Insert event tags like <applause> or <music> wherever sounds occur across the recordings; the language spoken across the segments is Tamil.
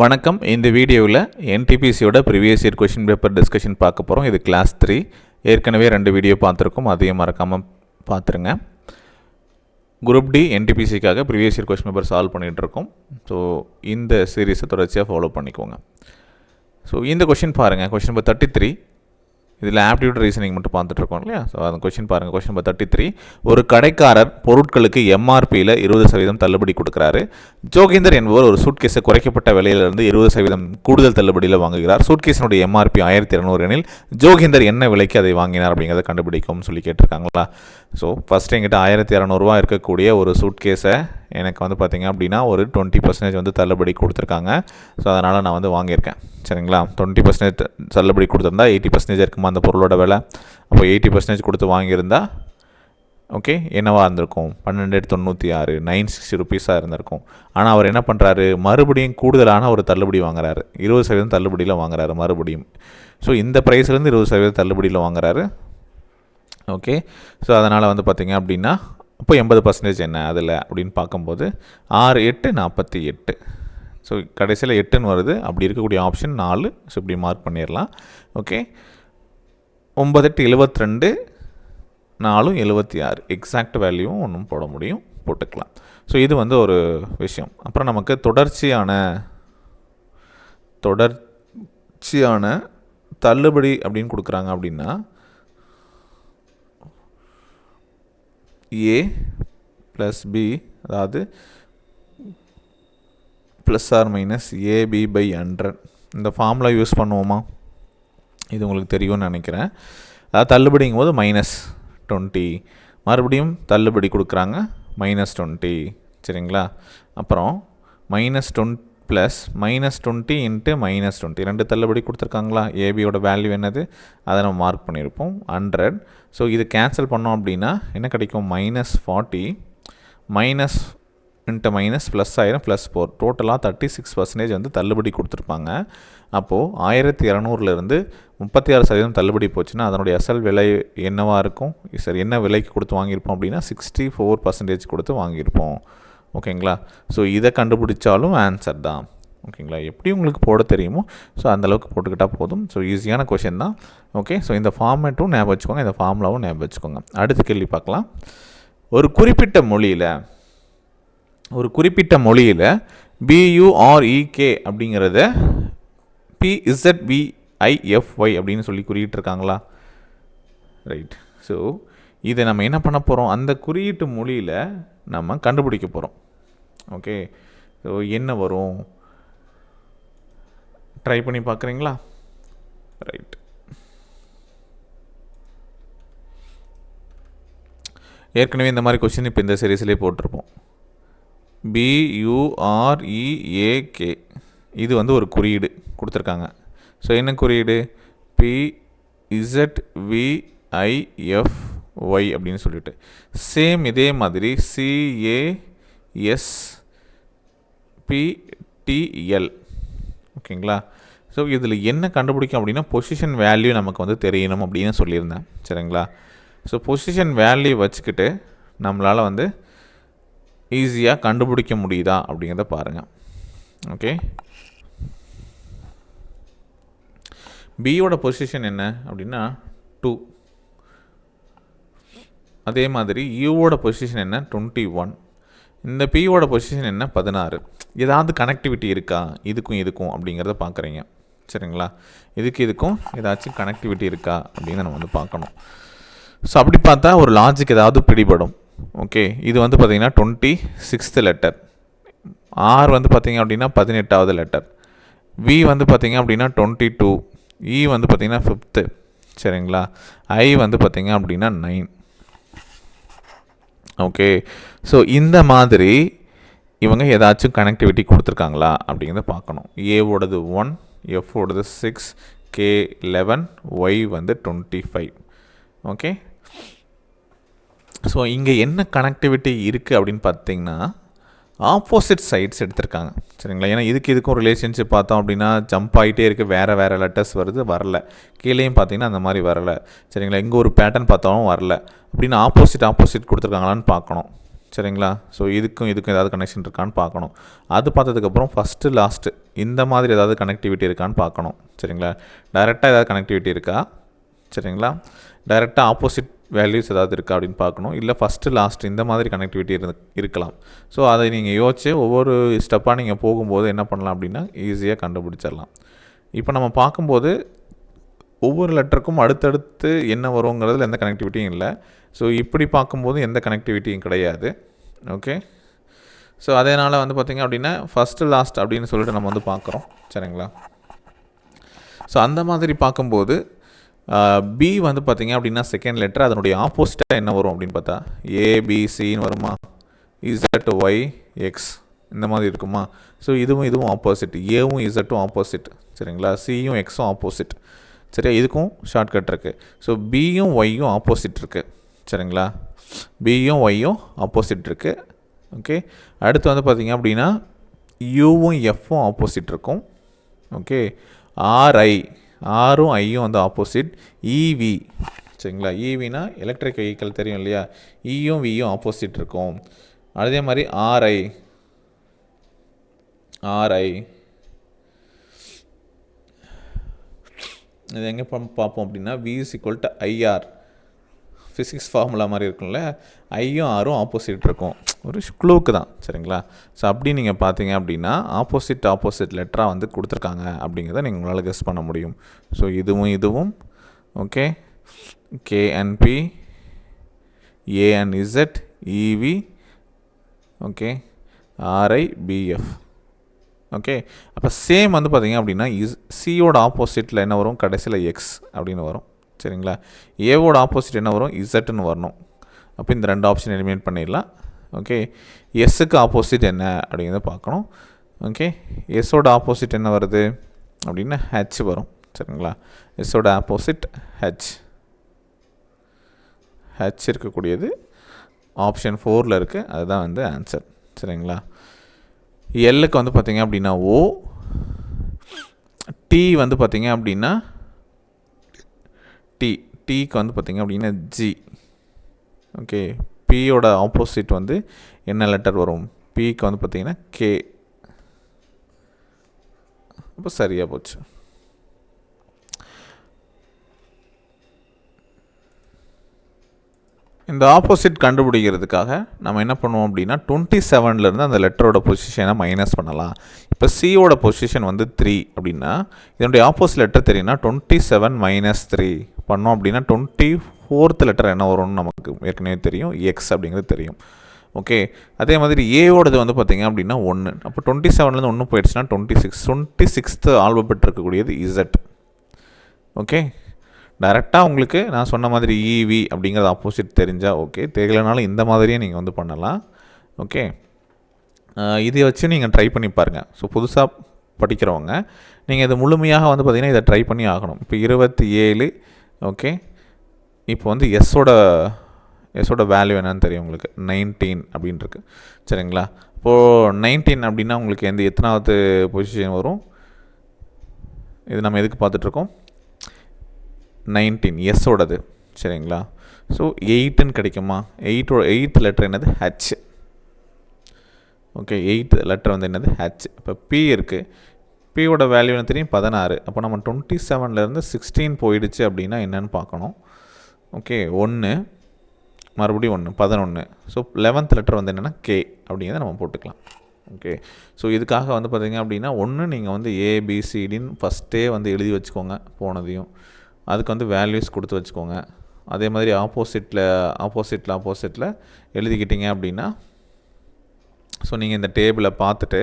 வணக்கம். இந்த வீடியோவில் என்டிபிசியோட previous year question paper discussion பார்க்க போகிறோம் இது கிளாஸ் த்ரீ ஏற்கனவே ரெண்டு வீடியோ பார்த்துருக்கோம். அதையும் மறக்காமல் பார்த்துருங்க. Group D என்டிபிசிக்காக previous year question paper solve பண்ணிகிட்டு இருக்கோம் ஸோ இந்த சீரீஸை தொடர்ச்சியாக ஃபாலோ பண்ணிக்கோங்க. ஸோ இந்த கொஷின் பாருங்கள் கொஷின் நம்பர் தேர்ட்டி த்ரீ இதில் ஆப்டியூட் ரீசனிங் மட்டும் பார்த்துட்டு இருக்கோம் இல்லையா? ஸோ அந்த கொஷின் பாருங்கள் கொஷின் நம்பர் தேர்ட்டி த்ரீ ஒரு கடைக்காரர் பொருட்களுக்கு எம்ஆர்பியில் இருபது சதவீதம் தள்ளுபடி கொடுக்குறாரு. ஜோகேந்தர் என்பவர் ஒரு சூட்கேஸை குறைக்கப்பட்ட விலையிலிருந்து இருபது சதவீதம் கூடுதல் தள்ளுபடியில் வாங்குகிறார். சூட்கேஸினுடைய எம்ஆர்பி ஆயிரத்தி இரநூறு எனில் ஜோகேந்தர் என்ன விலைக்கு அதை வாங்கினார் அப்படிங்கிறத கண்டுபிடிக்கும்னு சொல்லி கேட்டிருக்காங்களா? ஸோ ஃபஸ்ட்டு எங்கிட்ட ஆயிரத்தி இரநூறுவா இருக்கக்கூடிய ஒரு சூட்கேஸை எனக்கு வந்து பார்த்திங்க அப்படின்னா ஒரு டுவெண்ட்டி பர்சன்டேஜ் வந்து தள்ளுபடி கொடுத்துருக்காங்க. ஸோ அதனால் நான் வந்து வாங்கியிருக்கேன். சரிங்களா? டுவெண்ட்டி பர்சன்டேஜ் தள்ளுபடி கொடுத்துருந்தா எயிட்டி பர்சன்டேஜ் இருக்குமா அந்த பொருளோட விலை? அப்போ எயிட்டி பர்சன்டேஜ் கொடுத்து வாங்கியிருந்தா ஓகே என்னவாக இருந்திருக்கும்? பன்னெண்டு தொண்ணூற்றி ஆறு நைன் சிக்ஸ்டி ருபீஸாக இருந்திருக்கும். ஆனால் அவர் என்ன பண்ணுறாரு மறுபடியும் கூடுதலான ஒரு தள்ளுபடி வாங்குறாரு. இருபது சதவீதம் தள்ளுபடியில் வாங்குறாரு மறுபடியும். ஸோ இந்த ப்ரைஸ்லேருந்து இருபது சதவீதம் தள்ளுபடியில் வாங்குறாரு. ஓகே ஸோ அதனால் வந்து பார்த்திங்க அப்படின்னா இப்போ எண்பது பர்சன்டேஜ் என்ன அதில் அப்படின்னு பார்க்கும்போது ஆறு எட்டு நாற்பத்தி எட்டு. ஸோ கடைசியில் எட்டுன்னு வருது. அப்படி இருக்கக்கூடிய ஆப்ஷன் நாலு. ஸோ இப்படி மார்க் பண்ணிடலாம் ஓகே ஒம்பது எட்டு எழுபத்தி ரெண்டு நாலும் எழுபத்தி ஆறு. எக்ஸாக்ட் வேல்யூவும் ஒன்றும் போட முடியும். போட்டுக்கலாம். ஸோ இது வந்து ஒரு விஷயம். அப்புறம் நமக்கு தொடர்ச்சியான தொடர்ச்சியான தள்ளுபடி அப்படின்னு கொடுக்குறாங்க அப்படின்னா ஏ ப்ளஸ் பி அதாவது plus R minus AB by hundred இந்த ஃபார்முலா யூஸ் பண்ணுவோமா? இது உங்களுக்கு தெரியும்னு நினைக்கிறேன். அதாவது தள்ளுபடிங்கும் போது மைனஸ் டுவெண்ட்டி மறுபடியும் தள்ளுபடி கொடுக்குறாங்க மைனஸ் டுவெண்ட்டி சரிங்களா? அப்புறம் minus ton plus minus twenty into minus twenty ரெண்டு தள்ளுபடி கொடுத்துருக்காங்களா? ஏபியோட வேல்யூ என்னது? அதை நம்ம மார்க் பண்ணியிருப்போம். ஹண்ட்ரட் ஸோ இது கேன்சல் பண்ணோம் அப்படின்னா என்ன கிடைக்கும்? Minus forty minus into minus plus ஆயிரம். ப்ளஸ் ஃபோர் டோட்டலாக தேர்ட்டி சிக்ஸ் பர்சன்டேஜ் வந்து தள்ளுபடி கொடுத்துருப்பாங்க. அப்போது ஆயிரத்தி இரநூறுலேருந்து முப்பத்தி ஆறு சதவீதம் தள்ளுபடி போச்சுன்னா அதனுடைய அசல் விலை என்னவாக இருக்கும்? சரி என்ன விலைக்கு கொடுத்து வாங்கியிருப்போம் அப்படின்னா சிக்ஸ்டி ஃபோர் பர்சன்டேஜ் கொடுத்து வாங்கியிருப்போம். ஓகேங்களா? ஸோ இதை கண்டுபிடிச்சாலும் ஆன்சர் தான். ஓகேங்களா? எப்படி உங்களுக்கு போட தெரியுமோ ஸோ அந்தளவுக்கு போட்டுக்கிட்டால் போதும். ஸோ ஈஸியான கொஷின் தான். ஓகே ஸோ இந்த ஃபார்மேட்டும் ஞாபகம் வச்சுக்கோங்க. இந்த ஃபார்முலாவும் ஞாபகம் வச்சுக்கோங்க. அடுத்த கேள்வி பார்க்கலாம். ஒரு குறிப்பிட்ட மொழியில் ஒரு குறிப்பிட்ட மொழியில் பியூஆர்இகே அப்படிங்கிறத பிஇசட்விஐஎஃப்ஒய் அப்படின்னு சொல்லி குறியிட்டிருக்காங்களா? ரைட் ஸோ இதை நம்ம என்ன பண்ண போகிறோம் அந்த குறியீட்டு மொழியில் நம்ம கண்டுபிடிக்க போகிறோம் ஓகே ஸோ என்ன வரும்? ட்ரை பண்ணி பார்க்குறீங்களா? ரைட் ஏற்கனவே இந்த மாதிரி கொஷின் இப்போ இந்த சீரீஸ்லேயே போட்டிருப்போம். பியூஆர்இஏகே இது வந்து ஒரு குறியீடு கொடுத்துருக்காங்க. ஸோ என்ன குறியீடு? பி பிஇசட்விஐஎஃப் ஒய் அப்படின்னு சொல்லிட்டு. சேம் இதே மாதிரி சிஏஎஸ் பிடிஎல் ஓகேங்களா? ஸோ இதில் என்ன கண்டுபிடிக்கும் அப்படின்னா பொசிஷன் வேல்யூ நமக்கு வந்து தெரியணும் அப்படின்னு சொல்லியிருந்தேன். சரிங்களா? ஸோ பொசிஷன் வேல்யூ வச்சுக்கிட்டு நம்மளால் வந்து ஈஸியாக கண்டுபிடிக்க முடியுதா அப்படிங்கிறத பாருங்கள் ஓகே பியோட பொசிஷன் என்ன அப்படின்னா டூ அதே மாதிரி யூவோட பொசிஷன் என்ன? டுவெண்ட்டி ஒன் இந்த பியோட பொசிஷன் என்ன? பதினாறு. ஏதாவது கனெக்டிவிட்டி இருக்கா? இதுக்கும் இதுக்கும் அப்படிங்கிறத பார்க்குறீங்க சரிங்களா? இதுக்கு இதுக்கும் ஏதாச்சும் கனெக்டிவிட்டி இருக்கா? அப்படின்னு நம்ம வந்து பார்க்கணும். ஸோ அப்படி பார்த்தா ஒரு லாஜிக் ஏதாவது பிடிபடும். ஓகே இது வந்து பார்த்திங்கன்னா டுவெண்ட்டி சிக்ஸ்த்து லெட்டர் ஆர் வந்து பார்த்திங்க அப்படின்னா பதினெட்டாவது லெட்டர் வி வந்து பார்த்திங்க அப்படின்னா டுவெண்ட்டி டூ இ வந்து பார்த்திங்கன்னா ஃபிஃப்த்து சரிங்களா? ஐ வந்து பார்த்திங்க அப்படின்னா நைன் ஓகே ஸோ இந்த மாதிரி இவங்க ஏதாச்சும் கனெக்டிவிட்டி கொடுத்துருக்காங்களா அப்படிங்கிறத பார்க்கணும். ஏவோடது ஒன் எஃப்ஓடது சிக்ஸ் கே லெவன் ஒய் வந்து டுவெண்ட்டி ஃபைவ் ஓகே ஸோ இங்கே என்ன கனெக்டிவிட்டி இருக்குது அப்படின்னு பார்த்தீங்கன்னா ஆப்போசிட் சைட்ஸ் எடுத்திருக்காங்க. சரிங்களா? ஏன்னா இதுக்கு இதுக்கும் ரிலேஷன்ஷிப் பார்த்தோம் அப்படின்னா ஜம்ப் ஆகிட்டே இருக்குது வேறு வேறு லெட்டர்ஸ் வருது வரல. கீழேயும் பார்த்தீங்கன்னா அந்த மாதிரி வரல. சரிங்களா? இங்கே ஒரு பேட்டர்ன் பார்த்தாலும் வரல. அப்படின்னு ஆப்போசிட் ஆப்போசிட் கொடுத்துருக்காங்களான்னு பார்க்கணும். சரிங்களா? ஸோ இதுக்கும் இதுக்கும் ஏதாவது கனெக்ஷன் இருக்கான்னு பார்க்கணும். அது பார்த்ததுக்கப்புறம் ஃபஸ்ட்டு லாஸ்ட்டு இந்த மாதிரி ஏதாவது கனெக்டிவிட்டி இருக்கான்னு பார்க்கணும். சரிங்களா? டைரெக்டாக ஏதாவது கனெக்டிவிட்டி இருக்கா? சரிங்களா? டைரெக்டாக ஆப்போசிட் வேல்யூஸ் ஏதாவது இருக்கா அப்படின்னு பார்க்கணும். இல்லை ஃபஸ்ட்டு லாஸ்ட் இந்த மாதிரி கனெக்டிவிட்டி இரு இருக்கலாம். ஸோ அதை நீங்கள் யோசிச்சு ஒவ்வொரு ஸ்டெப்பாக நீங்கள் போகும்போது என்ன பண்ணலாம் அப்படின்னா ஈஸியாக கண்டுபிடிச்சிடலாம். இப்போ நம்ம பார்க்கும்போது ஒவ்வொரு லெட்டருக்கும் அடுத்தடுத்து என்ன வருங்கிறதுல எந்த கனெக்டிவிட்டியும் இல்லை. ஸோ இப்படி பார்க்கும்போது எந்த கனெக்டிவிட்டியும் கிடையாது. ஓகே ஸோ அதனால் வந்து பார்த்திங்க அப்படின்னா ஃபஸ்ட்டு லாஸ்ட் அப்படின்னு சொல்லிட்டு நம்ம வந்து பார்க்குறோம். சரிங்களா? ஸோ அந்த மாதிரி பார்க்கும்போது பி வந்து பார்த்திங்க அப்படின்னா செகண்ட் லெட்டர் அதனுடைய ஆப்போசிட்டாக என்ன வரும் அப்படின்னு பார்த்தா? ஏபிசின்னு வருமா? இசட் ஒய் எக்ஸ் இந்த மாதிரி இருக்குமா? ஸோ இதுவும் இதுவும் ஆப்போசிட் ஏவும் இசட்டும் ஆப்போசிட் சரிங்களா? சியும் எக்ஸும் ஆப்போசிட் சரியா? இதுக்கும் ஷார்ட்கட் இருக்குது ஸோ பியும் ஒய்யும் ஆப்போசிட் இருக்குது சரிங்களா? பியும் ஒய்யும் ஆப்போசிட் இருக்குது ஓகே அடுத்து வந்து பார்த்திங்க அப்படின்னா யூவும் எஃப்பும் ஆப்போசிட் இருக்கும். ஓகே ஆர்ஐ ஆரும் ஐயும் வந்து ஆப்போசிட் இவி சரிங்களா? இவினா எலக்ட்ரிக் வெஹிக்கிள் தெரியும் இல்லையா? E இயும் வியும் ஆப்போசிட் இருக்கும். அதே மாதிரி ஆர்ஐ ஆர்ஐ இது எங்கே பார்ப்போம் அப்படின்னா V is equal to IR physics formula மாதிரி இருக்கும்ல? ஐயும் ஆரும் ஆப்போசிட் இருக்கும். ஒரு க்ளூக்கு தான் சரிங்களா? ஸோ அப்படி நீங்கள் பார்த்தீங்க அப்படின்னா ஆப்போசிட் ஆப்போசிட் லெட்டராக வந்து கொடுத்துருக்காங்க அப்படிங்கிறத நீங்கள் உங்களால் கெஸ் பண்ண முடியும். ஸோ இதுவும் இதுவும் okay KNP ANZ EV okay RI BF okay அப்போ சேம் வந்து பார்த்தீங்க அப்படின்னா இஸ் சியோட ஆப்போசிட்டில் என்ன வரும்? கடைசியில் எக்ஸ் அப்படின்னு வரும் சரிங்களா? ஏவோட ஆப்போசிட் என்ன வரும்? இசட்டுன்னு வரணும். அப்போ இந்த ரெண்டு ஆப்ஷன் எலிமினேட் பண்ணிடலாம். ஓகே எஸ்ஸுக்கு ஆப்போசிட் என்ன அப்படிங்கிறத பார்க்கணும். ஓகே எஸ்ஸோட ஆப்போசிட் என்ன வருது? அப்படின்னா ஹெச் வரும். சரிங்களா? எஸ்ஸோட ஆப்போசிட் ஹெச் ஹெச் இருக்கக்கூடியது ஆப்ஷன் ஃபோரில் இருக்குது அதுதான் வந்து ஆன்சர் சரிங்களா? எல்லுக்கு வந்து பார்த்தீங்க அப்படின்னா ஓ டி வந்து பார்த்தீங்க அப்படின்னா டி டீக்கு வந்து பார்த்தீங்க அப்படின்னா ஜி ஓகே பியோட ஆப்போசிட் வந்து என்ன லெட்டர் வரும்? பிக்கு வந்து பார்த்திங்கன்னா கே அப்போ சரியாக போச்சு. இந்த ஆப்போசிட் கண்டுபிடிக்கிறதுக்காக நம்ம என்ன பண்ணுவோம் அப்படின்னா டுவெண்ட்டி செவன்லேருந்து அந்த லெட்டரோட பொசிஷனை மைனஸ் பண்ணலாம். இப்போ சியோட பொசிஷன் வந்து த்ரீ அப்படின்னா இதனுடைய ஆப்போசிட் லெட்டர் தெரியும்னா டுவெண்ட்டி செவன் மைனஸ் த்ரீ பண்ணோம் அப்படின்னா டுவெண்ட்டி ஃபோர்த் லெட்டர் என்ன வரும்னு நமக்கு ஏற்கனவே தெரியும். எக்ஸ் அப்படிங்கிறது தெரியும். ஓகே? அதே மாதிரி ஏவோடது வந்து பார்த்திங்க அப்படின்னா ஒன்று அப்போ டுவெண்ட்டி செவன்லேருந்து ஒன்று போயிடுச்சுன்னா டுவெண்ட்டி சிக்ஸ் டுவெண்ட்டி சிக்ஸ்த்து ஆல்பபெட் இருக்கக்கூடியது இசட் ஓகே டேரெக்டாக உங்களுக்கு நான் சொன்ன மாதிரி e, இவி அப்படிங்கிறது ஆப்போசிட் தெரிஞ்சால் ஓகே தெரியலனாலும் இந்த மாதிரியே நீங்கள் வந்து பண்ணலாம். ஓகே? இதை வச்சு நீங்கள் ட்ரை பண்ணி பாருங்கள் ஸோ புதுசாக படிக்கிறவங்க நீங்கள் இது முழுமையாக வந்து பார்த்திங்கன்னா இதை ட்ரை பண்ணி ஆகணும். இப்போ இருபத்தி ஏழு ஓகே? இப்போ வந்து எஸ்ஸோட எஸ்ஸோட வேல்யூ என்னன்னு தெரியும் உங்களுக்கு. நைன்டீன் அப்படின்ருக்கு. சரிங்களா? இப்போது நைன்டீன் அப்படின்னா உங்களுக்கு எந்த எத்தனாவது பொசிஷன் வரும்? இது நம்ம எதுக்கு பார்த்துட்ருக்கோம்? நைன்டீன் எஸ்ஸோடது சரிங்களா? ஸோ எயிட்டுன்னு கிடைக்குமா? எயிட்டோட எயித் லெட்டர் என்னது? ஹச் ஓகே எயித் லெட்டர் வந்து என்னது? ஹச் இப்போ பி இருக்குது பியோட வேல்யூ என்ன தெரியும்? பதினாறு. அப்போ நம்ம டுவெண்ட்டி செவன்லேருந்து சிக்ஸ்டீன் போயிடுச்சு அப்படின்னா என்னென்னு பார்க்கணும். ஓகே ஒன்று மறுபடியும் ஒன்று பதினொன்று ஸோ லெவன்த் லெட்டர் வந்து என்னென்னா கே அப்படிங்கிறத நம்ம போட்டுக்கலாம். ஓகே ஸோ இதுக்காக வந்து பார்த்திங்க அப்படின்னா ஒன்று நீங்கள் வந்து ஏபிசிடின்னு ஃபஸ்ட்டே வந்து எழுதி வச்சுக்கோங்க போனதையும். அதுக்கு வந்து வேல்யூஸ் கொடுத்து வச்சுக்கோங்க. அதே மாதிரி ஆப்போசிட்டில் ஆப்போசிட்டில் ஆப்போசிட்டில் எழுதிக்கிட்டீங்க அப்படின்னா ஸோ நீங்கள் இந்த டேபிளை பார்த்துட்டு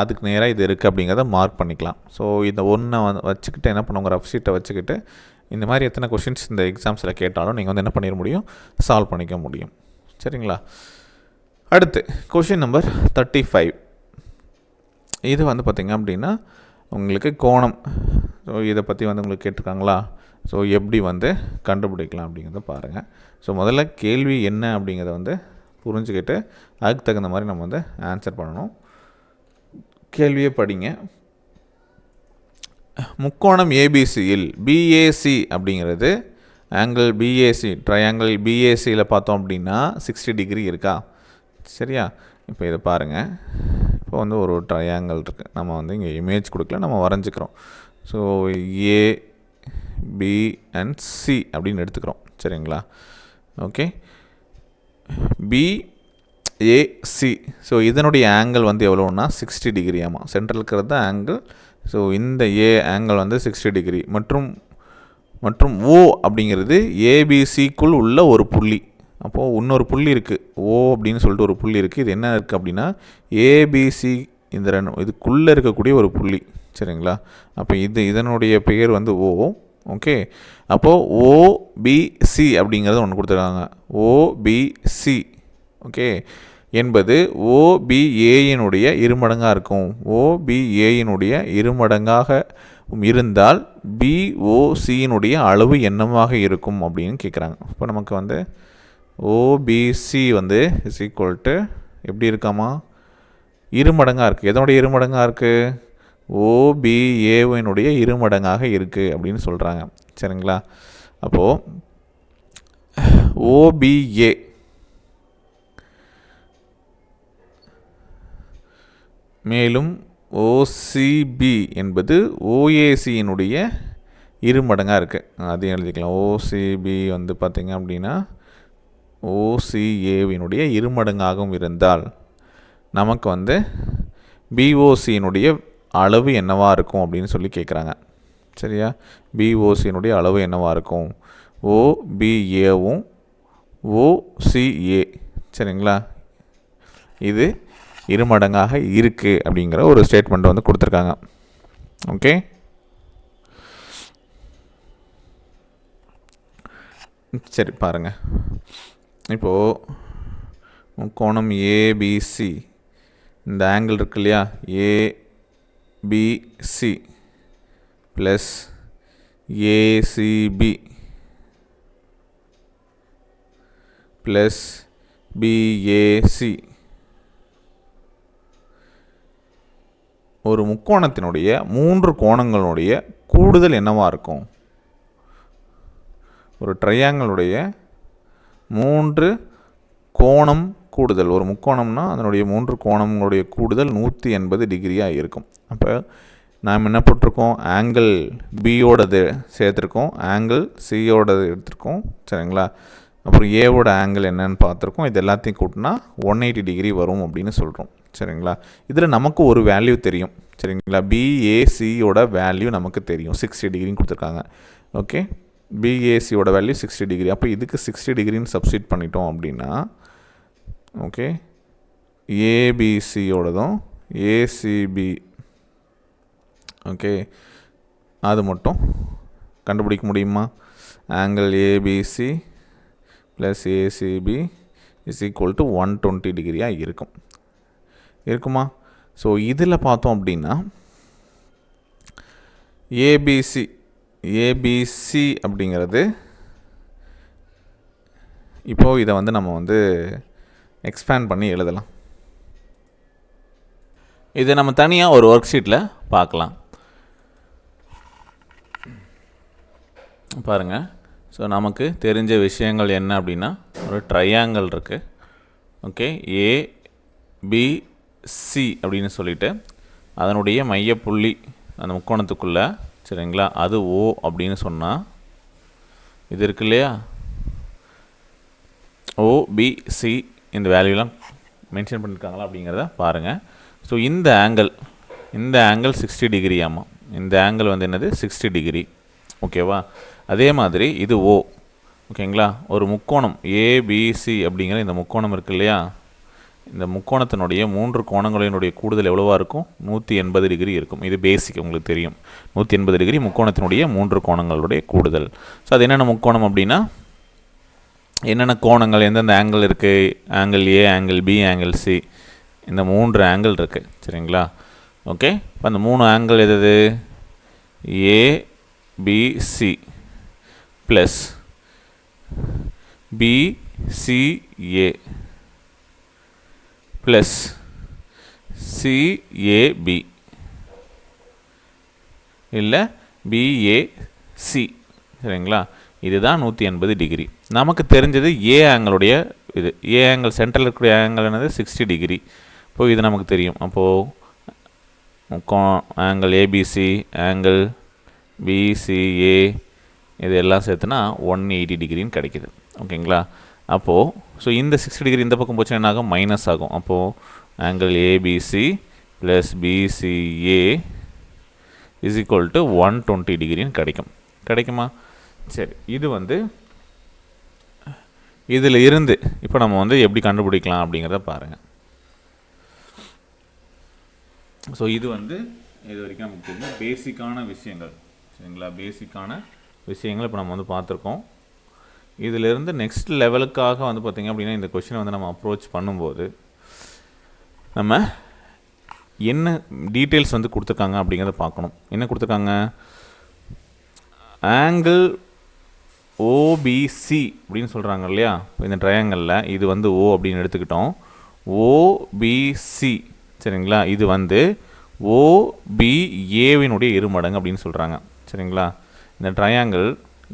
அதுக்கு நேராக இது இருக்குது அப்படிங்கிறத மார்க் பண்ணிக்கலாம். ஸோ இந்த ஒன்றை வச்சுக்கிட்டு என்ன பண்ணுவாங்க ரஃப் ஷீட்டை வச்சுக்கிட்டு இந்த மாதிரி எத்தனை கொஷின்ஸ் இந்த எக்ஸாம்ஸில் கேட்டாலும் நீங்கள் வந்து என்ன பண்ணிட முடியும்? சால்வ் பண்ணிக்க முடியும். சரிங்களா? அடுத்து கொஷின் நம்பர் தேர்ட்டி ஃபைவ் இது வந்து பார்த்திங்க அப்படின்னா உங்களுக்கு கோணம். ஸோ இதை பற்றி வந்து உங்களுக்கு கேட்டிருக்காங்களா? ஸோ எப்படி வந்து கண்டுபிடிக்கலாம் அப்படிங்கிறத பாருங்கள் ஸோ முதல்ல கேள்வி என்ன அப்படிங்கிறத வந்து புரிஞ்சுக்கிட்டு அதுக்கு தகுந்த மாதிரி நம்ம வந்து ஆன்சர் பண்ணணும். கேள்வியே படிங்க. முக்கோணம் ஏபிசியில் பிஏசி அப்படிங்கிறது ஆங்கிள் பிஏசி ட்ரையாங்கிள் பிஏசியில் பார்த்தோம் அப்படின்னா சிக்ஸ்டி டிகிரி இருக்கா? சரியா? இப்போ இதை பாருங்கள் இப்போ வந்து ஒரு ட்ரையாங்கிள் இருக்குது நம்ம வந்து இங்கே இமேஜ் கொடுக்கல நம்ம வரைஞ்சிக்கிறோம். So A B and C அப்படின்னு எடுத்துக்கிறோம். சரிங்களா? ஓகே பி ஏசி ஸோ இதனுடைய ஆங்கிள் வந்து எவ்வளோன்னா சிக்ஸ்டி டிகிரி ஆமாம் சென்ட்ரல் இருக்கிறது தான் ஆங்கிள் ஸோ இந்த ஏ ஆங்கிள் வந்து சிக்ஸ்டி டிகிரி மற்றும் மற்றும் ஓ அப்படிங்கிறது ஏபிசிக்குள் உள்ள ஒரு புள்ளி. அப்போது இன்னொரு புள்ளி இருக்குது ஓ அப்படின்னு சொல்லிட்டு ஒரு புள்ளி இருக்குது இது என்ன இருக்குது அப்படின்னா ஏபிசி இந்த ரெண்டு இதுக்குள்ளே இருக்கக்கூடிய ஒரு புள்ளி. சரிங்களா? அப்போ இது இதனுடைய பெயர் வந்து ஓ ஓகே அப்போது ஓபிசி அப்படிங்கிறது ஒன்று கொடுத்துருக்காங்க. ஓபிசி ஓகே என்பது ஓபிஏயினுடைய இருமடங்காக இருக்கும். ஓபிஏயினுடைய இருமடங்காக இருந்தால் பிஓசியினுடைய அளவு என்னவாக இருக்கும் அப்படின்னு கேட்குறாங்க இப்போ நமக்கு வந்து ஓபிசி வந்து இஸ் ஈக்குவல் டு எப்படி இருக்காமா? இருமடங்காக இருக்குது எதனுடைய இருமடங்காக இருக்குது ஓபிஏவினுடைய இருமடங்காக இருக்குது அப்படின்னு சொல்கிறாங்க சரிங்களா? அப்போது ஓபிஏ மேலும் ஓசிபி என்பது ஓஏசியினுடைய இருமடங்காக இருக்குது அதையும் எழுதிக்கலாம். ஓசிபி வந்து பார்த்திங்க அப்படின்னா ஓசிஏவினுடைய இருமடங்காகவும் இருந்தால் நமக்கு வந்து பிஓசியினுடைய அளவு என்னவாக இருக்கும் அப்படின்னு சொல்லி கேட்குறாங்க சரியா? பிஓசியினுடைய அளவு என்னவாக இருக்கும்? ஓபிஏவும் ஓசிஏ சரிங்களா? இது இருமடங்காக இருக்குது அப்படிங்கிற ஒரு ஸ்டேட்மெண்ட் வந்து கொடுத்துருக்காங்க. ஓகே சரி பாருங்கள் இப்போது முக்கோணம் ஏபிசி இந்த ஆங்கிள் இருக்கு இல்லையா? ABC plus ACB plus BAC ஒரு முக்கோணத்தினுடைய மூன்று கோணங்களுடைய கூடுதல் என்னவாக இருக்கும்? ஒரு ட்ரையாங்கிளுடைய மூன்று கோணம் கூடுதல். ஒரு முக்கோணம்னா அதனுடைய மூன்று கோணங்களுடைய கூடுதல் நூற்றி எண்பது டிகிரியாக இருக்கும். அப்போ நாம் என்ன போட்டிருக்கோம்? ஆங்கிள் பியோடது சேர்த்துருக்கோம். ஆங்கிள் சியோடது எடுத்திருக்கோம். சரிங்களா? அப்புறம் ஏவோட ஆங்கிள் என்னன்னு பார்த்துருக்கோம். இது எல்லாத்தையும் கூட்டினா ஒன் எயிட்டி டிகிரி வரும் அப்படின்னு சொல்கிறோம் சரிங்களா? இதில் நமக்கு ஒரு வேல்யூ தெரியும். சரிங்களா? பிஏசியோட வேல்யூ நமக்கு தெரியும். சிக்ஸ்டி டிகிரின்னு கொடுத்துருக்காங்க. ஓகே பிஏசியோட வேல்யூ சிக்ஸ்டி டிகிரி அப்போ இதுக்கு சிக்ஸ்டி டிகிரின்னு சப்ஸ்டிட் பண்ணிட்டோம் அப்படின்னா ஓகே ஏபிசியோடதும் ஏசிபி ஓகே அது மட்டும் கண்டுபிடிக்க முடியுமா? Angle ABC plus ACB is equal to one twenty டிகிரியாக இருக்கும். இருக்குமா? ஸோ இதில் பார்த்தோம் அப்படின்னா ஏபிசி ஏபிசி அப்படிங்கிறது இப்போது இதை வந்து நம்ம வந்து எக்ஸ்பேண்ட் பண்ணி எழுதலாம். இதை நம்ம தனியாக ஒரு ஒர்க் ஷீட்டில் பார்க்கலாம். பாருங்கள் ஸோ நமக்கு தெரிஞ்ச விஷயங்கள் என்ன அப்படின்னா ஒரு ட்ரையாங்கிள் இருக்குது ஓகே ஏ பி சி அப்படின்னு சொல்லிட்டு அதனுடைய மையப்புள்ளி அந்த முக்கோணத்துக்குள்ளே சரிங்களா? அது ஓ அப்படின்னு சொன்னால் இது இருக்கு இல்லையா? ஓபிசி இந்த வேல்யூலாம் மென்ஷன் பண்ணியிருக்காங்களா அப்படிங்கிறத பாருங்கள் ஸோ இந்த ஆங்கிள் இந்த ஆங்கிள் சிக்ஸ்டி டிகிரி ஆமாம் இந்த ஆங்கிள் வந்து என்னது? சிக்ஸ்டி டிகிரி ஓகேவா அதே மாதிரி இது ஓ ஓகேங்களா ஒரு முக்கோணம் ஏபிசி அப்படிங்கிற இந்த முக்கோணம் இருக்கு இல்லையா? இந்த முக்கோணத்தினுடைய மூன்று கோணங்களினுடைய கூடுதல் எவ்வளோவா இருக்கும்? நூற்றி எண்பது டிகிரி இருக்கும். இது பேசிக் உங்களுக்கு தெரியும். நூற்றி எண்பது டிகிரி முக்கோணத்தினுடைய மூன்று கோணங்களுடைய கூடுதல். ஸோ அது என்னென்ன முக்கோணம் அப்படின்னா? என்னென்ன கோணங்கள் எந்தெந்த ஆங்கிள் இருக்குது angle A angle B angle C இந்த மூன்று ஆங்கிள் இருக்குது சரிங்களா? ஓகே இப்போ அந்த மூணு ஆங்கிள் எது A BC plus BCA plus CAB இல்லை பிஏசி சரிங்களா? இதுதான் நூற்றி எண்பது டிகிரி நமக்கு தெரிஞ்சது ஏ ஆங்கிளுடைய இது. ஏ ஆங்கிள் சென்ட்ரல் இருக்கக்கூடிய ஆங்கிள் என்னது? சிக்ஸ்டி டிகிரி இப்போ இது நமக்கு தெரியும். அப்போது ஆங்கிள் ஏபிசி ஆங்கிள் பிசிஏ இது எல்லாம் சேர்த்துனா ஒன் எயிட்டி டிகிரின்னு கிடைக்கிது. ஓகேங்களா? அப்போது ஸோ இந்த சிக்ஸ்டி டிகிரி இந்த பக்கம் போச்சுன்னா என்ன ஆகும்? மைனஸ் ஆகும். அப்போது angle ABC plus BCA is equal to one twenty டிகிரின்னு கிடைக்கும். கிடைக்குமா? சரி இது வந்து இதில் இருந்து இப்போ நம்ம வந்து எப்படி கண்டுபிடிக்கலாம் அப்படிங்கிறத பாருங்கள் ஸோ இது வந்து இது வரைக்கும் நமக்கு பேசிக்கான விஷயங்கள். சரிங்களா? பேசிக்கான விஷயங்கள் இப்போ நம்ம வந்து பார்த்துருக்கோம். இதிலிருந்து நெக்ஸ்ட் லெவலுக்காக வந்து பார்த்திங்க அப்படின்னா இந்த கொஷினை வந்து நம்ம அப்ரோச் பண்ணும்போது நம்ம என்ன டீட்டெயில்ஸ் வந்து கொடுத்துருக்காங்க அப்படிங்கிறத பார்க்கணும். என்ன கொடுத்துருக்காங்க? ஆங்கிள் ஓபிசி அப்படின்னு சொல்கிறாங்க இல்லையா? இப்போ இந்த ட்ரையாங்கலில் இது வந்து ஓ அப்படின்னு எடுத்துக்கிட்டோம். ஓபிசி சரிங்களா? இது வந்து ஓபிஏவினுடைய இருமடங்கு அப்படின்னு சொல்கிறாங்க சரிங்களா? இந்த ட்ரையாங்கிள்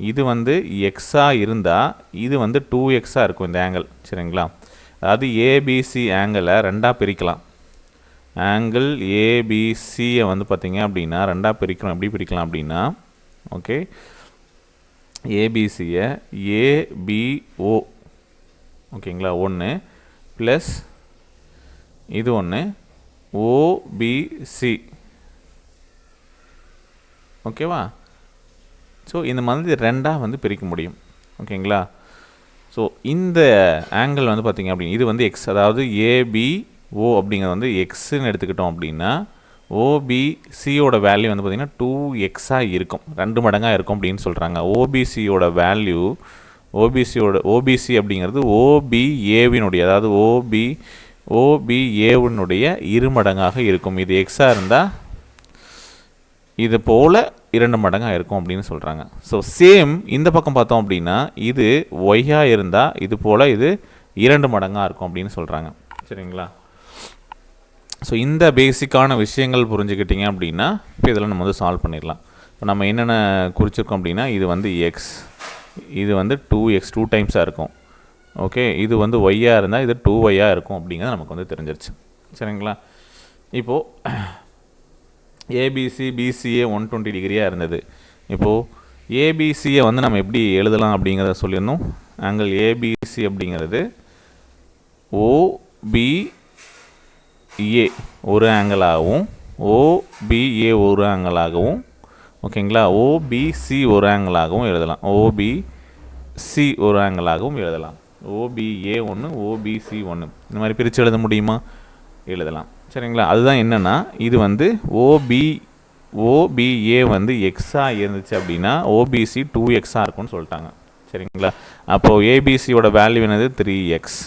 இது வந்து எக்ஸாக இருந்தால் இது வந்து டூ எக்ஸாக இருக்கும் இந்த ஆங்கிள் சரிங்களா? அதாவது ஏபிசி ஆங்கிளை ரெண்டாக பிரிக்கலாம். ஆங்கிள் ஏபிசியை வந்து பார்த்தீங்க அப்படின்னா ரெண்டாக பிரிக்கிறோம் எப்படி பிரிக்கலாம் அப்படின்னா ஓகே ஏபிசியை ஏபிஓ ஓகேங்களா? ஒன்று ப்ளஸ் இது ஒன்று ஓபிசி ஓகேவா? ஸோ இந்த மாதிரி ரெண்டாக வந்து பிரிக்க முடியும். ஓகேங்களா? ஸோ இந்த ஆங்கிள் வந்து பார்த்திங்க அப்படின்னு இது வந்து எக்ஸ் அதாவது ஏபிஓ அப்படிங்கிறது வந்து எக்ஸ்ன்னு எடுத்துக்கிட்டோம் அப்படின்னா ஓபிசியோட வேல்யூ வந்து பார்த்திங்கன்னா டூ எக்ஸாக இருக்கும். ரெண்டு மடங்காக இருக்கும் அப்படின்னு சொல்கிறாங்க ஓபிசியோட வேல்யூ ஓபிசியோட ஓபிசி அப்படிங்கிறது ஓபிஏவினுடைய அதாவது ஓபி ஓபிஏவினுடைய இரு மடங்காக இருக்கும். இது எக்ஸாக இருந்தால் இது போல் இரண்டு மடங்காக இருக்கும் அப்படின்னு சொல்கிறாங்க ஸோ சேம் இந்த பக்கம் பார்த்தோம் அப்படின்னா இது ஒய்யாக இருந்தால் இது போல் இது இரண்டு மடங்காக இருக்கும் அப்படின்னு சொல்கிறாங்க சரிங்களா? ஸோ இந்த பேசிக்கான விஷயங்கள் புரிஞ்சுக்கிட்டீங்க அப்படின்னா இப்போ இதெல்லாம் நம்ம வந்து சால்வ் பண்ணிடலாம். இப்போ நம்ம என்னென்ன குறிச்சிருக்கோம் அப்படின்னா இது வந்து எக்ஸ் இது வந்து டூ எக்ஸ் டூ டைம்ஸாக இருக்கும். ஓகே இது வந்து ஒய்யாக இருந்தால் இது டூ ஒய்யாக இருக்கும் அப்படிங்கிறது நமக்கு வந்து தெரிஞ்சிருச்சு. சரிங்களா? இப்போது ஏபிசி பிசிஏ ஒன் டுவெண்ட்டி டிகிரியாக இருந்தது. இப்போது ஏபிசியை வந்து நம்ம எப்படி எழுதலாம் அப்படிங்கிறத சொல்லியிருந்தோம் ஆங்கிள் ஏபிசி அப்படிங்கிறது ஓபிஏ ஒரு ஆங்கிளாகவும் ஓபிஏ ஒரு ஆங்கிளாகவும் ஓகேங்களா? ஓபிசி ஒரு ஆங்கிளாகவும் எழுதலாம். ஓபிசி ஒரு ஆங்கிளாகவும் எழுதலாம். ஓபிஏ ஒன்று ஓபிசி ஒன்று இந்த மாதிரி பிரித்து எழுத முடியுமா? எழுதலாம். சரிங்களா? அதுதான் என்னென்னா இது வந்து ஓபி ஓபிஏ வந்து எக்ஸாக இருந்துச்சு அப்படின்னா ஓபிசி டூ எக்ஸாக இருக்கும்னு சொல்லிட்டாங்க. சரிங்களா? அப்போது ஏபிசியோட வேல்யூ என்னது? த்ரீ எக்ஸ்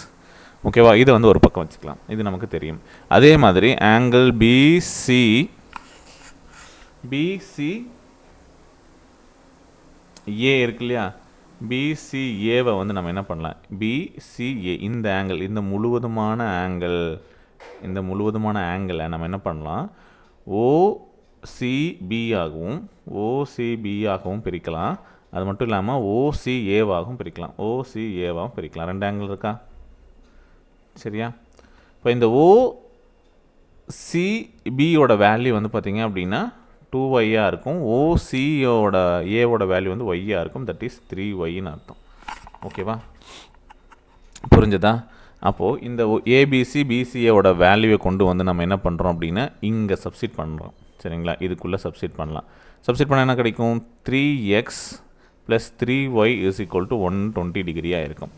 ஓகேவா இதை வந்து ஒரு பக்கம் வச்சுக்கலாம். இது நமக்கு தெரியும். அதே மாதிரி ஆங்கிள் பிசி பிசி ஏ இருக்கு இல்லையா? பிசிஏவை வந்து நம்ம என்ன பண்ணலாம்? பிசிஏ இந்த ஆங்கிள் இந்த முழுவதுமான ஆங்கிள் இந்த முழுவதுமான ஆங்கிளை நம்ம என்ன பண்ணலாம்? ஓசிபியாகவும் ஓசிபியாகவும் பிரிக்கலாம். அது மட்டும் இல்லாமல் ஓசிஏவாகவும் பிரிக்கலாம். ஓசிஏவாகவும் பிரிக்கலாம். ரெண்டு ஆங்கிள் இருக்கா? சரியா? இப்போ இந்த ஓசிபியோட வேல்யூ வந்து பார்த்திங்க அப்படின்னா டூ ஒய்யாக இருக்கும். ஓசியோட ஏவோட வேல்யூ வந்து ஒய்யாக இருக்கும். தட் இஸ் த்ரீ ஒய்ன்னு அர்த்தம். ஓகேவா புரிஞ்சதா? அப்போது இந்த ஏபிசி பிசிஏவோட வேல்யூவை கொண்டு வந்து நம்ம என்ன பண்ணுறோம் அப்படின்னா இங்கே சப்சிட் பண்ணுறோம் சரிங்களா? இதுக்குள்ளே சப்சிட் பண்ணலாம். சப்சிட் பண்ணால் என்ன கிடைக்கும்? Three X plus three Y is equal to one twenty டிகிரியாக இருக்கும்.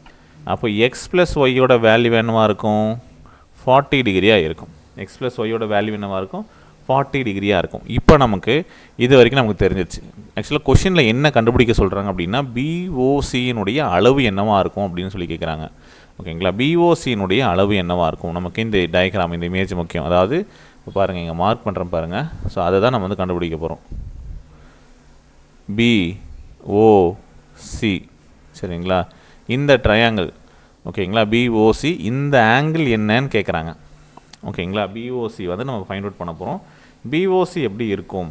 அப்போ எக்ஸ் ப்ளஸ் ஒய்யோட வேல்யூ என்னவாக இருக்கும்? ஃபார்ட்டி டிகிரியாக இருக்கும். எக்ஸ் ப்ளஸ் ஒய்யோட வேல்யூ என்னவாக இருக்கும்? ஃபார்ட்டி டிகிரியாக இருக்கும். இப்போ நமக்கு இது வரைக்கும் நமக்கு தெரிஞ்சிச்சு ஆக்சுவலாக கொஷினில் என்ன கண்டுபிடிக்க சொல்கிறாங்க அப்படின்னா பிஓசியினுடைய அளவு என்னவாக இருக்கும் அப்படின்னு சொல்லி கேட்குறாங்க ஓகேங்களா? பிஓசியினுடைய அளவு என்னவாக இருக்கும்? நமக்கு இந்த டயக்ராம் இந்த இமேஜ் முக்கியம். அதாவது இப்போ பாருங்கள் இங்கே மார்க் பண்ணுறோம் பாருங்கள் ஸோ அதை தான் நம்ம வந்து கண்டுபிடிக்க போகிறோம் பி ஓ சி சரிங்களா? இந்த ட்ரையாங்கிள் ஓகேங்களா? பிஓசி இந்த ஆங்கிள் என்னன்னு கேட்குறாங்க ஓகேங்களா? பிஓசி வந்து நம்ம ஃபைண்ட் அவுட் பண்ண போகிறோம் பிஓசி எப்படி இருக்கும்?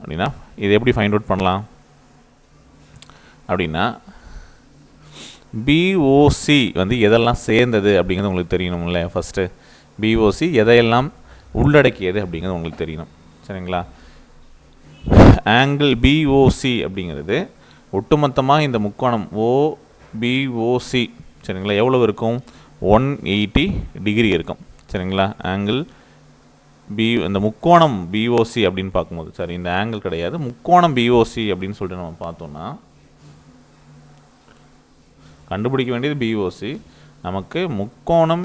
அப்படின்னா இது எப்படி ஃபைண்ட் அவுட் பண்ணலாம்? அப்படின்னா பிஓசி வந்து எதெல்லாம் சேர்ந்தது அப்படிங்கிறது உங்களுக்கு தெரியணும்ல? ஃபஸ்ட்டு பிஓசி எதையெல்லாம் உள்ளடக்கியது அப்படிங்கிறது உங்களுக்கு தெரியணும். சரிங்களா? ஆங்கிள் பிஓசி அப்படிங்கிறது ஒட்டுமொத்தமாக இந்த முக்கோணம் ஓபிஓசி சரிங்களா? எவ்வளவு இருக்கும்? ஒன் எயிட்டி டிகிரி இருக்கும். சரிங்களா? ஆங்கிள் பி இந்த முக்கோணம் பிஓசி அப்படின்னு பார்க்கும்போது சரி இந்த ஆங்கிள் கிடையாது. முக்கோணம் பிஓசி அப்படின்னு சொல்லிட்டு நம்ம பார்த்தோன்னா கண்டுபிடிக்க வேண்டியது பிஓசி நமக்கு முக்கோணம்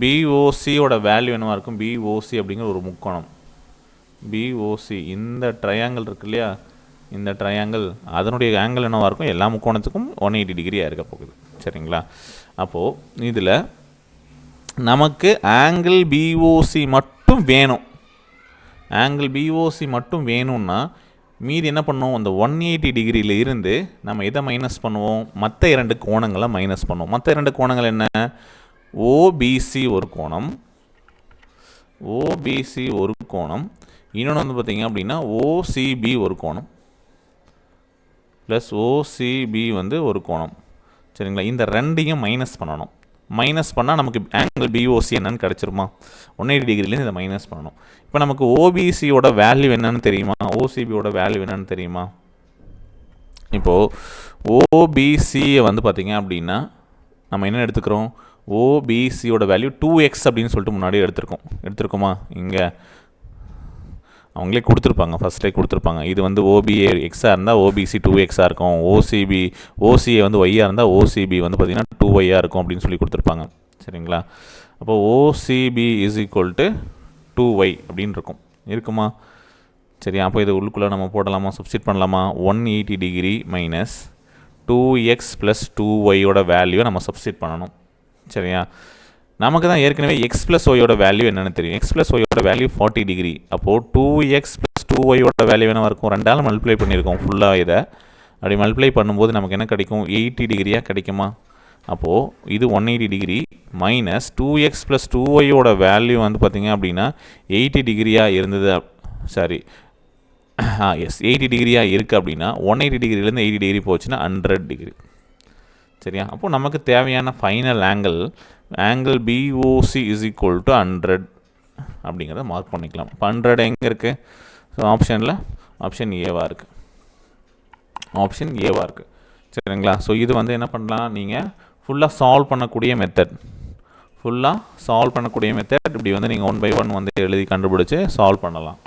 பிஓசியோட வேல்யூ என்னவாக இருக்கும்? பிஓசி அப்படிங்கிற ஒரு முக்கோணம். பிஓசி இந்த ட்ரையாங்கிள் இருக்கு இல்லையா? இந்த ட்ரையாங்கிள் அதனுடைய ஆங்கிள் என்னவாக இருக்கும்? எல்லா முக்கோணத்துக்கும் ஒன் எயிட்டி டிகிரியாக இருக்க போகுது. சரிங்களா? அப்போது இதில் நமக்கு ஆங்கிள் பிஓசி மட்டும் வேணும். ஆங்கிள் பிஓசி மட்டும் வேணும்னா மீதி என்ன பண்ணுவோம்? அந்த ஒன் எயிட்டி டிகிரியில் இருந்து நம்ம எதை மைனஸ் பண்ணுவோம்? மற்ற இரண்டு கோணங்களை மைனஸ் பண்ணுவோம். மற்ற இரண்டு கோணங்கள் என்ன? ஓபிசி ஒரு கோணம். ஓபிசி ஒரு கோணம். இன்னொன்று வந்து பார்த்தீங்க அப்படின்னா ஓசிபி ஒரு கோணம். ப்ளஸ் ஓசிபி வந்து ஒரு கோணம். சரிங்களா? இந்த ரெண்டையும் மைனஸ் பண்ணணும். மைனஸ் பண்ணால் நமக்கு ஆங்கிள் பிஓசி என்னன்னு கிடச்சிருமா? ஒன் எயிட்டி டிகிரிலேருந்து இதை மைனஸ் பண்ணணும். இப்போ நமக்கு ஓபிசியோட வேல்யூ என்னன்னு தெரியுமா? ஓசிபியோட வேல்யூ என்னன்னு தெரியுமா? இப்போது ஓபிசியை வந்து பார்த்தீங்க அப்படின்னா நம்ம என்ன எடுத்துக்கிறோம்? ஓபிசியோட வேல்யூ டூ எக்ஸ் அப்படின்னு சொல்லிட்டு முன்னாடி எடுத்திருக்கோம். எடுத்திருக்கோமா? இங்கே. அவங்களே கொடுத்துருப்பாங்க. ஃபஸ்ட்டே கொடுத்துருப்பாங்க. இது வந்து ஓபிஏ எக்ஸாக இருந்தால் ஓபிசி டூ எக்ஸாக இருக்கும். ஓசிபி ஓசிஏ வந்து ஒய்யாக இருந்தால் ஓசிபி வந்து பார்த்திங்கன்னா டூ ஒய்யாக இருக்கும் அப்படின்னு சொல்லி கொடுத்துருப்பாங்க. சரிங்களா? அப்போ OCB is equal to two y அப்படின்னு இருக்கும். இருக்குமா? சரி அப்போ இது உள்ளுக்குள்ளே நம்ம போடலாமா? சப்ஸ்டிட் பண்ணலாமா? One eighty degree minus two x plus two ஒய்யோட வேல்யூவை நம்ம சப்ஸ்டிட் பண்ணணும். சரியா? நமக்கு தான் ஏற்கனவே எக்ஸ் ப்ளஸ் ஒய்யோட வேல்யூ என்னென்னு தெரியும். எக்ஸ் ப்ளஸ் ஒய்யோட வேல்யூ ஃபார்ட்டி டிகிரி அப்போது டூ எக்ஸ் ப்ளஸ் டூ ஒய்யோட வேல்யூ என்னவா இருக்கும். ரெண்டாலும் மல்டிப்ளை பண்ணியிருக்கோம் ஃபுல்லாக இதை. அப்படி மல்டிப்ளை பண்ணும்போது நமக்கு என்ன கிடைக்கும்? எயிட்டி டிகிரியாக கிடைக்குமா? அப்போது இது one eighty degree minus two x plus two ஒய்யோட வேல்யூ வந்து பார்த்திங்க அப்படின்னா எயிட்டி டிகிரியாக இருந்தது சாரி ஆ எஸ் எயிட்டி டிகிரியாக இருக்குது அப்படின்னா ஒன் எயிட்டி டிகிரிலேருந்து எயிட்டி டிகிரி போச்சுன்னா ஹண்ட்ரட் டிகிரி சரியா? அப்போது நமக்கு தேவையான final angle angle POC is equal to hundred அப்படிங்கிறத மார்க் பண்ணிக்கலாம். இப்போ ஹண்ட்ரட் எங்கே இருக்குது ஸோ ஆப்ஷனில் ஆப்ஷன் ஏவாக இருக்குது ஆப்ஷன் ஏவாக இருக்குது சரிங்களா? ஸோ இது வந்து என்ன பண்ணலாம்? நீங்கள் ஃபுல்லாக சால்வ் பண்ணக்கூடிய மெத்தட் ஃபுல்லாக சால்வ் பண்ணக்கூடிய மெத்தட் இப்படி வந்து நீங்கள் ஒன் பை ஒன் வந்து எழுதி கண்டுபிடிச்சி சால்வ் பண்ணலாம்.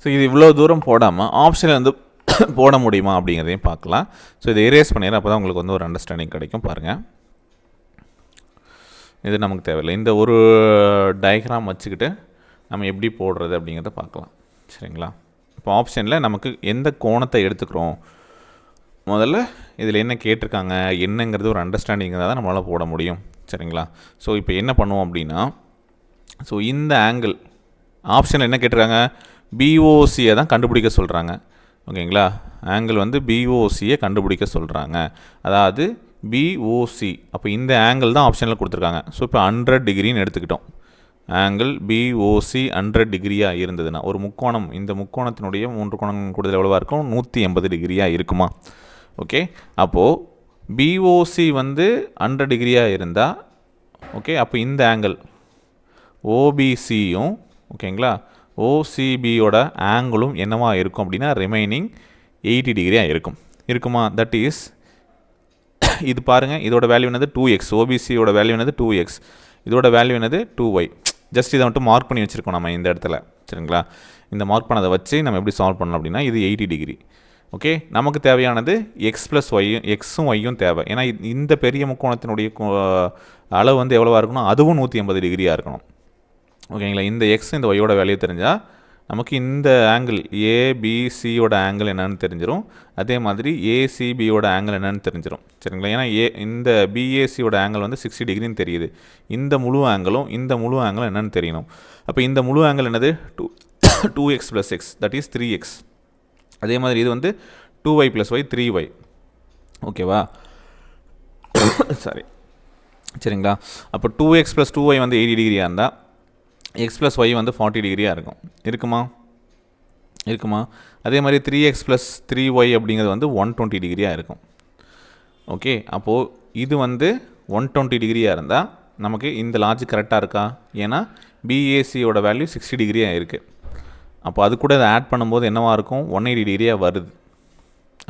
ஸோ இது இவ்வளோ தூரம் போடாமல் ஆப்ஷன் வந்து <coughs> போட முடியுமா அப்படிங்கிறதையும் பார்க்கலாம். ஸோ இதை எரேஸ் பண்ணிடுறேன் அப்போ தான் உங்களுக்கு வந்து ஒரு அண்டர்ஸ்டாண்டிங் கிடைக்கும். பாருங்கள் இது நமக்கு தேவையில்லை. இந்த ஒரு டயக்ராம் வச்சுக்கிட்டு நம்ம எப்படி போடுறது அப்படிங்கிறத பார்க்கலாம். சரிங்களா? இப்போ ஆப்ஷனில் நமக்கு எந்த கோணத்தை எடுத்துக்கிறோம்? முதல்ல இதில் என்ன கேட்டிருக்காங்க? என்னங்கிறது ஒரு அண்டர்ஸ்டாண்டிங் தான் நம்மளால் போட முடியும். சரிங்களா? ஸோ இப்போ என்ன பண்ணுவோம் அப்படின்னா ஸோ இந்த ஆங்கிள் ஆப்ஷனில் என்ன கேட்டிருக்காங்க? பிஓசியை தான் கண்டுபிடிக்க சொல்கிறாங்க ஓகேங்களா? ஆங்கிள் வந்து பிஓசியை கண்டுபிடிக்க சொல்கிறாங்க அதாவது பிஓசி அப்போ இந்த ஆங்கிள் தான் ஆப்ஷனில் கொடுத்துருக்காங்க. ஸோ இப்போ ஹண்ட்ரட் டிகிரின்னு எடுத்துக்கிட்டோம். ஆங்கிள் பிஓசி ஹண்ட்ரட் டிகிரியாக இருந்ததுன்னா ஒரு முக்கோணம் இந்த முக்கோணத்தினுடைய மூன்று கோணம் கூடுதல் எவ்வளோவா இருக்கும்? நூற்றி எண்பது டிகிரியாக இருக்குமா? ஓகே அப்போது பிஓசி வந்து ஹண்ட்ரட் டிகிரியாக இருந்தால் ஓகே அப்போ இந்த ஆங்கிள் ஓபிசியும் ஓகேங்களா? ஓசிபியோட ஆங்கிளும் என்னவாக இருக்கும் அப்படின்னா ரிமைனிங் எயிட்டி டிகிரியாக இருக்கும். இருக்குமா? தட் இஸ் இது பாருங்கள் இதோட வேல்யூ என்னது? டூ எக்ஸ் ஓபிசியோட வேல்யூ என்னது? டூ எக்ஸ் இதோட வேல்யூ என்னது? டூ ஒய் ஜஸ்ட் இதை மட்டும் மார்க் பண்ணி வச்சுருக்கோம் நம்ம இந்த இடத்துல. சரிங்களா? இந்த மார்க் பண்ணதை வச்சு நம்ம எப்படி சால்வ் பண்ணலாம் அப்படின்னா இது எயிட்டி டிகிரி ஓகே நமக்கு தேவையானது எக்ஸ் ப்ளஸ் ஒய்யும் எக்ஸும் ஒய்யும் தேவை. ஏன்னா இந்த பெரிய முக்கோணத்தினுடைய கோ- அளவு வந்து எவ்வளோவா இருக்கணும்? அதுவும் நூற்றி எண்பது டிகிரியாக இருக்கணும். ஓகேங்களா? இந்த எக்ஸ் இந்த ஒய்யோட வேல்யூ தெரிஞ்சால் நமக்கு இந்த ஆங்கிள் ஏபிசியோட ஆங்கிள் என்னன்னு தெரிஞ்சிடும் அதே மாதிரி ஏசிபியோட ஆங்கிள் என்னன்னு தெரிஞ்சிடும் சரிங்களா? ஏன்னா ஏ இந்த பிஏசியோட ஆங்கிள் வந்து சிக்ஸ்டி டிகிரின்னு தெரியுது. இந்த முழு ஆங்கிளும் இந்த முழு ஆங்கிளும் என்னன்னு தெரியணும். அப்போ இந்த முழு ஆங்கிள் என்னது? Two two x plus x that is three x அதே மாதிரி இது வந்து two y plus y three y ஓகேவா சாரி சரிங்களா? அப்போ two x plus two y வந்து எயிட்டி டிகிரியாக இருந்தால் எக்ஸ் ப்ளஸ் ஒய் வந்து ஃபார்ட்டி டிகிரியாக இருக்கும். இருக்குமா? இருக்குமா? அதே மாதிரி three x plus three y அப்படிங்கிறது வந்து ஒன் டுவெண்ட்டி டிகிரியாக இருக்கும். ஓகே அப்போது இது வந்து ஒன் டுவெண்ட்டி டிகிரியாக இருந்தால் நமக்கு இந்த லாஜிக் கரெக்டாக இருக்கா? ஏன்னா பிஏசியோட வேல்யூ சிக்ஸ்டி டிகிரியாக இருக்குது அப்போ அது கூட அதை ஆட் பண்ணும்போது என்னவாக இருக்கும்? ஒன் எயிட்டி டிகிரியாக வருது.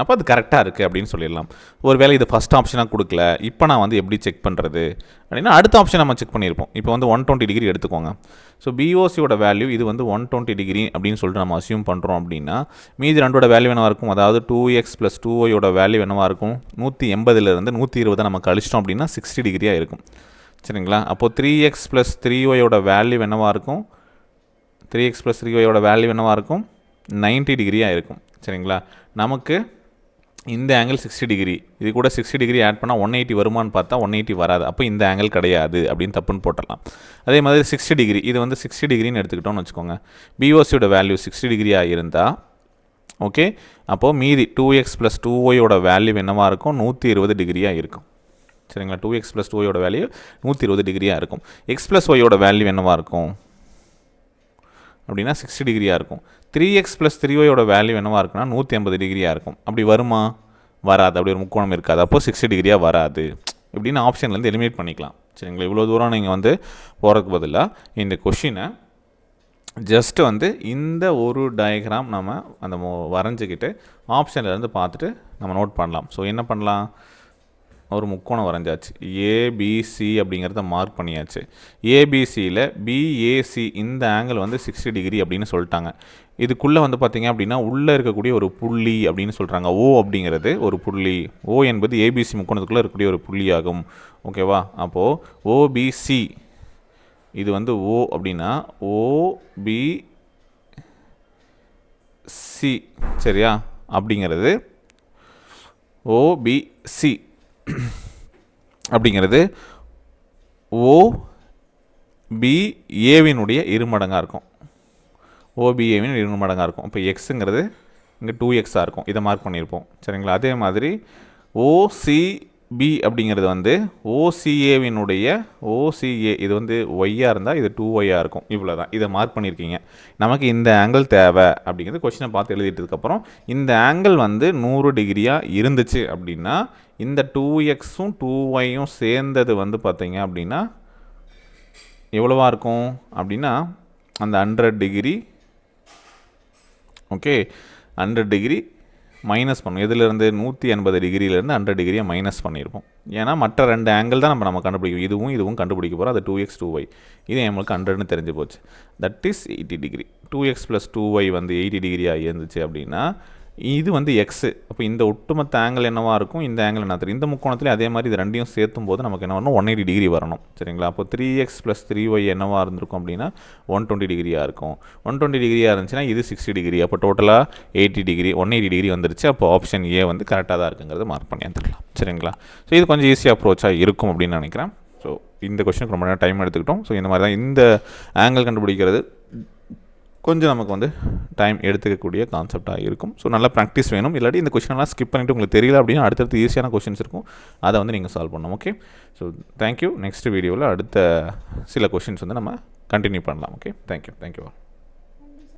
அப்போ அது கரெக்டாக இருக்குது அப்படின்னு சொல்லிடலாம். ஒரு வேலை இது ஃபஸ்ட் ஆப்ஷனாக கொடுக்கல இப்போ நான் வந்து எப்படி செக் பண்ணுறது அப்படின்னா அடுத்த ஆப்ஷன் நம்ம செக் பண்ணியிருப்போம். இப்போ வந்து ஒன் டுவெண்ட்டி டிகிரி எடுத்துக்கோங்க. ஸோ பிஓசியோட வேல்யூ இது வந்து ஒன் டுவெண்ட்டி டிகிரி அப்படின்னு சொல்லிட்டு நம்ம அசியூம் பண்ணுறோம் அப்படின்னா மீதி ரெண்டோட வேல்யூ என்னவாக இருக்கும்? அதாவது டூ எக்ஸ் ப்ளஸ் டூ ஒயோட வேல்யூ என்னவாக இருக்கும்? நூற்றி எண்பதுலேருந்து நூற்றி இருபதை நம்ம கழிச்சிட்டோம் அப்படின்னா சிக்ஸ்டி டிகிரியாக இருக்கும். சரிங்களா? அப்போது த்ரீ எக்ஸ் ப்ளஸ் த்ரீ ஒயோட வேல்யூ என்னவாக இருக்கும்? த்ரீ எக்ஸ் ப்ளஸ் த்ரீ ஒயோட வேல்யூ என்னவாக இருக்கும்? 90 டிகிரியாக இருக்கும். சரிங்களா? நமக்கு இந்த ஆங்கிள் சிக்ஸ்டி டிகிரி இது கூட சிக்ஸ்டி டிகிரி ஆட் பண்ணால் ஒன் எயிட்டி வருமான்னு பார்த்தா ஒன் எயிட்டி வராது. அப்போ இந்த ஆங்கிள் கிடையாது அப்படின்னு தப்புன்னு போட்டலாம் அதே மாதிரி சிக்ஸ்டி டிகிரி இது வந்து சிக்ஸ்டி டிகிரின்னு எடுத்துக்கிட்டோம்னு வச்சுக்கோங்க. பிஓசியோட வேல்யூ சிக்ஸ்டி டிகிரியாக இருந்தால் ஓகே அப்போது மீதி டூ எக்ஸ் ப்ளஸ் டூ ஒயோட வேல்யூ என்னவாக இருக்கும்? நூற்றி இருபது டிகிரியாக இருக்கும். சரிங்களா? டூ எக்ஸ் ப்ளஸ் டூ ஒயோட வேல்யூ நூற்றி இருபது டிகிரியாக இருக்கும். எக்ஸ் ப்ளஸ் ஒயோட வேல்யூ என்னவாக இருக்கும்? அப்படின்னா சிக்ஸ்டி டிகிரியாக இருக்கும். த்ரீ எக்ஸ் ப்ளஸ் த்ரீ ஒயோட வேல்யூ என்னவாக இருக்குன்னா நூற்றி ஐம்பது டிகிரியாக இருக்கும். அப்படி வருமா? வராது. அப்படி ஒரு முக்கோணம் இருக்காது. அப்போது சிக்ஸ்டி டிகிரியாக வராது. இப்படின்னு ஆப்ஷன்லேருந்து எலிமினேட் பண்ணிக்கலாம். சரிங்களா? இவ்வளோ தூரம் நீங்கள் வந்து போகிறதுக்கு பதிலாக இந்த கொஷினை ஜஸ்ட் வந்து இந்த ஒரு டயக்ராம் நம்ம அந்த மோ- வரைஞ்சிக்கிட்டு ஆப்ஷன்லேருந்து பார்த்துட்டு நம்ம நோட் பண்ணலாம். ஸோ என்ன பண்ணலாம்? ஒரு முக்கோணம் வரைஞ்சாச்சு. ஏபிசி அப்படிங்கிறத மார்க் பண்ணியாச்சு. ஏபிசியில் பிஏசி இந்த ஆங்கிள் வந்து சிக்ஸ்டி டிகிரி அப்படின்னு சொல்லிட்டாங்க. இதுக்குள்ளே வந்து பார்த்தீங்க அப்படின்னா உள்ளே இருக்கக்கூடிய ஒரு புள்ளி அப்படின்னு சொல்கிறாங்க ஓ அப்படிங்கிறது ஒரு புள்ளி. ஓ என்பது ஏபிசி முக்கோணத்துக்குள்ளே இருக்கக்கூடிய ஒரு புள்ளியாகும். ஓகேவா அப்போது ஓபிசி இது வந்து ஓ அப்படின்னா ஓபி சி சரியா? அப்படிங்கிறது ஓபிசி <clears throat> அப்படிங்கிறது ஓ பிஏவினுடைய இருமடங்காக இருக்கும். ஓபிஏவின் இரு மடங்காக இருக்கும். இப்போ எக்ஸுங்கிறது இங்கே டூ எக்ஸாக இருக்கும். இதை மார்க் பண்ணியிருப்போம். சரிங்களா? அதே மாதிரி ஓசி பி அப்படிங்கிறது வந்து ஓசிஏவினுடைய ஓசிஏ இது வந்து ஒய்யாக இருந்தால் இது டூ ஒய்யாக இருக்கும். இவ்வளோ தான் இதை மார்க் பண்ணியிருக்கீங்க நமக்கு இந்த ஆங்கிள் தேவை அப்படிங்கிறது கொஷினை பார்த்து எழுதிட்டதுக்கப்புறம் இந்த ஆங்கிள் வந்து நூறு டிகிரியாக இருந்துச்சு அப்படின்னா இந்த டூ எக்ஸும் டூ ஒய்யும் சேர்ந்தது வந்து பார்த்தீங்க அப்படின்னா எவ்வளோவா இருக்கும்? அப்படின்னா அந்த hundred degree okay hundred degree minus பண்ணும். எதுலேருந்து நூற்றி எண்பது டிகிரியிலேருந்து ஹண்ட்ரட் டிகிரியை மைனஸ் பண்ணியிருப்போம். ஏன்னா மற்ற ரெண்டு ஆங்கிள் தான் நம்ம நம்ம கண்டுபிடிக்கும் இதுவும் இதுவும் கண்டுபிடிக்க போகிறோம் அது டூ எக்ஸ் டூ ஒய் இது நம்மளுக்கு ஹண்ட்ரட்னு தெரிஞ்சு போச்சு. That is eighty degree two x plus two y வந்து எயிட்டி டிகிரியாக இருந்துச்சு அப்படின்னா இது வந்து எக்ஸு அப்போ இந்த ஒட்டுமொத்த ஆங்கிள் என்னவாக இருக்கும்? இந்த ஆங்கிள் என்ன தெரியும்? இந்த முக்கோணத்துலேயே அதே மாதிரி இது ரெண்டையும் சேர்த்தும் போது நமக்கு என்ன வரணும்? ஒன் எயிட்டி டிகிரி வரணும். சரிங்களா? அப்போ three x plus three y என்னவாக இருந்திருக்கும் அப்படின்னா ஒன் டுவெண்ட்டி டிகிரியாக இருக்கும். ஒன் டுவெண்ட்டி டிகிரியாக இருந்துச்சுன்னா இது சிக்ஸ்டி டிகிரி அப்போ டோட்டலாக eighty degree one eighty degree வந்துருச்சு. அப்போ ஆப்ஷன் ஏ வந்து கரெக்டாக தான் இருக்குங்கிறது மார்க் பண்ணி வந்துடலாம் சரிங்களா? ஸோ இது கொஞ்சம் ஈஸியாக அப்ரோச்சாக இருக்கும் அப்படின்னு நினைக்கிறேன். ஸோ இந்த கொஸ்டினுக்கு ரொம்ப நேரம் டைம் எடுத்துக்கிட்டோம். ஸோ இந்த மாதிரி தான் இந்த ஆங்கிள் கண்டுபிடிக்கிறது. கொஞ்சம் நமக்கு வந்து டைம் எடுத்துக்கக்கூடிய கான்செப்டாக இருக்கும். ஸோ நல்லா ப்ராக்டிஸ் வேணும். இல்லாட்டி இந்த கொஷினெல்லாம் ஸ்கிப் பண்ணிவிட்டு உங்களுக்கு தெரியல அப்படின்னா அடுத்தடுத்து ஈஸியான கொஷின்ஸ் இருக்கும். அதை வந்து நீங்கள் சால்வ் பண்ணணும் ஓகே ஸோ தேங்க்யூ நெக்ஸ்ட் வீடியோவில் அடுத்த சில கொஷின்ஸ் வந்து நம்ம கண்டினியூ பண்ணலாம் ஓகே தேங்க்யூ தேங்க்யூ